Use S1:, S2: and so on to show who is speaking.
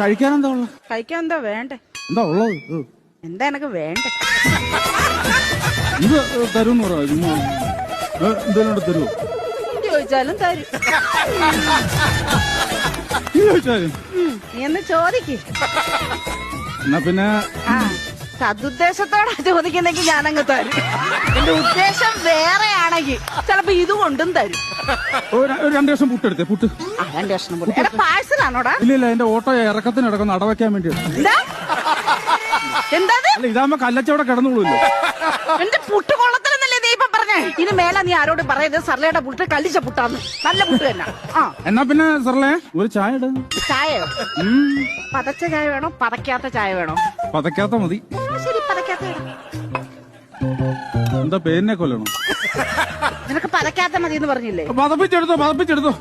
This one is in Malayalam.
S1: കഴിക്കാൻ എന്താ ഉള്ളത്
S2: കഴിക്കാൻ എന്താ വേണ്ടേ?
S1: എന്താ ഉള്ളത്?
S2: എന്താ എനക്ക് വേണ്ടേ?
S1: ഇത് തരുമെന്ന് പറയാം ചുമ്മാ ഏ, തരുമോ
S2: ചോദിച്ചാലും തരും.
S1: ചോദിച്ചാലും.
S2: നീ എന്ന് ചോദിക്ക്.
S1: എന്നാ പിന്നെ?
S2: ആ സതുദ്ദേശത്തോടെ ചോദിക്കുന്നെങ്കിൽ ഞാനങ്ങ് തരും. എന്റെ ഉദ്ദേശം വേറെയാണെങ്കിൽ ചിലപ്പോ ഇത് കൊണ്ടും തരും.
S1: രണ്ടു ദിവസം പുട്ടെടുത്തേ പുട്ട്.
S2: ആ രണ്ട് കഷ്ണം കൂടെ എടാ പാഴ്സലാണോടാ
S1: ഇല്ല ഇല്ല എന്റെ ഓട്ടോ ഇറക്കത്തിന് ഇടക്കുന്ന അടവയ്ക്കാൻ വേണ്ടി
S2: എന്താ എന്താ? ഇത്?
S1: അല്ല ഇതാകുമ്പോ കല്ലച്ചവിടെ കിടന്നുള്ളൂല്ലോ
S2: എന്റെ പുട്ട് കൊള്ളത്തിലെന്നല്ലേ നീ ഇപ്പൊ പറഞ്ഞേ? ഇനി മേല നീ ആരോട് പറയരുത്. സർലയുടെ പുട്ട് കല്ലിച്ച പുട്ടാന്ന്. നല്ല പുട്ട് തന്നെ. ആ.
S1: എന്നാ പിന്നെ സർലേ ഒരു ചായ ഇട.
S2: ചായയോ? പതച്ച ചായ വേണോ? പതക്കാത്ത ചായ വേണോ?
S1: പതക്കാത്ത മതി.
S2: ആ, ശരി പതക്കാത്ത ഇടാം.
S1: എന്താ പേരിനെ കൊല്ലണം?
S2: നിനക്ക് പതക്കാത്ത മതി എന്ന് പറഞ്ഞില്ലേ?
S1: പതപ്പിച്ചെടുത്തോ പതപ്പിച്ചെടുത്തോ